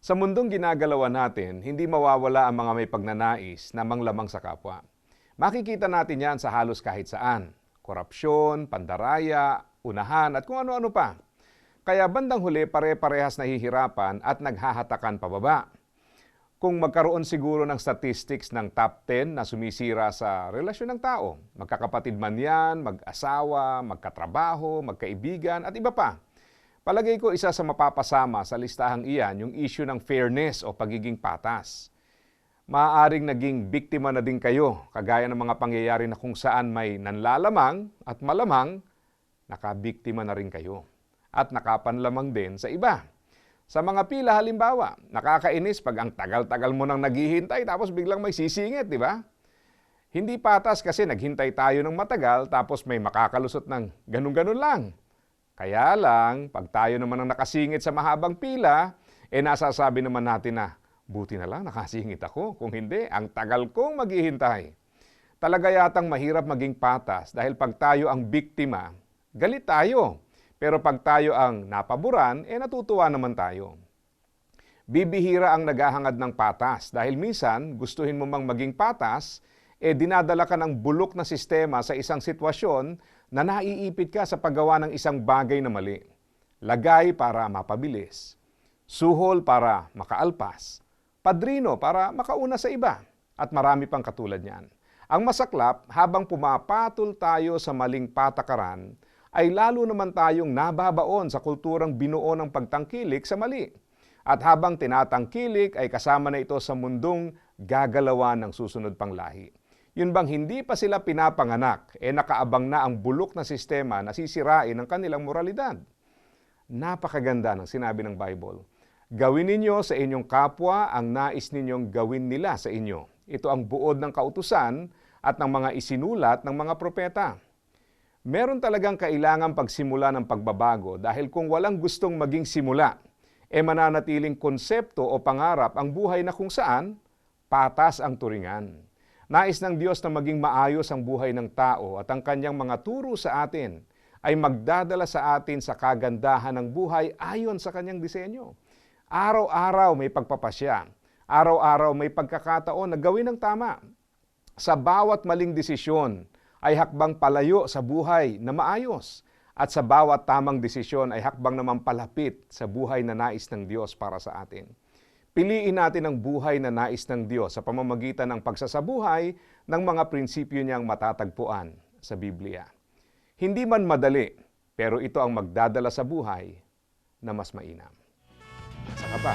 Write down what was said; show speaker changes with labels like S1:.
S1: Sa mundong ginagalawan natin, hindi mawawala ang mga may pagnanais na manglamang sa kapwa. Makikita natin yan sa halos kahit saan. Korupsyon, pandaraya, unahan at kung ano-ano pa. Kaya bandang huli pare-parehas nahihirapan at naghahatakan pababa. Kung magkaroon siguro ng statistics ng top 10 na sumisira sa relasyon ng tao, magkakapatid man yan, mag-asawa, magkatrabaho, magkaibigan at iba pa. Palagay ko isa sa mapapasama sa listahang iyan yung issue ng fairness o pagiging patas. Maaaring naging biktima na din kayo, kagaya ng mga pangyayari na kung saan may nanlalamang at malamang nakabiktima na rin kayo. At nakapanlamang din sa iba. Sa mga pila halimbawa, nakakainis pag ang tagal-tagal mo nang naghihintay tapos biglang may sisingit, di ba? Hindi patas kasi naghintay tayo ng matagal tapos may makakalusot ng ganun-ganun lang. Kaya lang, pag tayo naman ang nakasingit sa mahabang pila, eh nasasabi naman natin na, buti na lang nakasingit ako. Kung hindi, ang tagal kong maghihintay. Talaga yatang mahirap maging patas dahil pag tayo ang biktima, galit tayo. Pero pag tayo ang napaboran, eh natutuwa naman tayo. Bibihira ang naghahangad ng patas dahil minsan gustuhin mo mang maging patas, eh dinadala ka ng bulok na sistema sa isang sitwasyon na naiipit ka sa paggawa ng isang bagay na mali. Lagay para mapabilis. Suhol para makaalpas. Padrino para makauna sa iba. At marami pang katulad niyan. Ang masaklap, habang pumapatol tayo sa maling patakaran, ay lalo naman tayong nababaon sa kulturang binuo ng pagtangkilik sa mali. At habang tinatangkilik ay kasama na ito sa mundong gagalawan ng susunod pang lahi. Yun bang hindi pa sila pinapanganak, eh nakaabang na ang bulok na sistema na sisirain ang kanilang moralidad. Napakaganda ng sinabi ng Bible. Gawin ninyo sa inyong kapwa ang nais ninyong gawin nila sa inyo. Ito ang buod ng kautusan at ng mga isinulat ng mga propeta. Meron talagang kailangan pagsimula ng pagbabago dahil kung walang gustong maging simula, e mananatiling konsepto o pangarap ang buhay na kung saan patas ang turingan. Nais ng Diyos na maging maayos ang buhay ng tao at ang kanyang mga turo sa atin ay magdadala sa atin sa kagandahan ng buhay ayon sa kanyang disenyo. Araw-araw may pagpapasya. Araw-araw may pagkakataon na gawin ang tama. Sa bawat maling desisyon ay hakbang palayo sa buhay na maayos. At sa bawat tamang desisyon ay hakbang naman palapit sa buhay na nais ng Diyos para sa atin. Piliin natin ang buhay na nais ng Diyos sa pamamagitan ng pagsasabuhay ng mga prinsipyo niyang matatagpuan sa Biblia. Hindi man madali, pero ito ang magdadala sa buhay na mas mainam. Saka pa?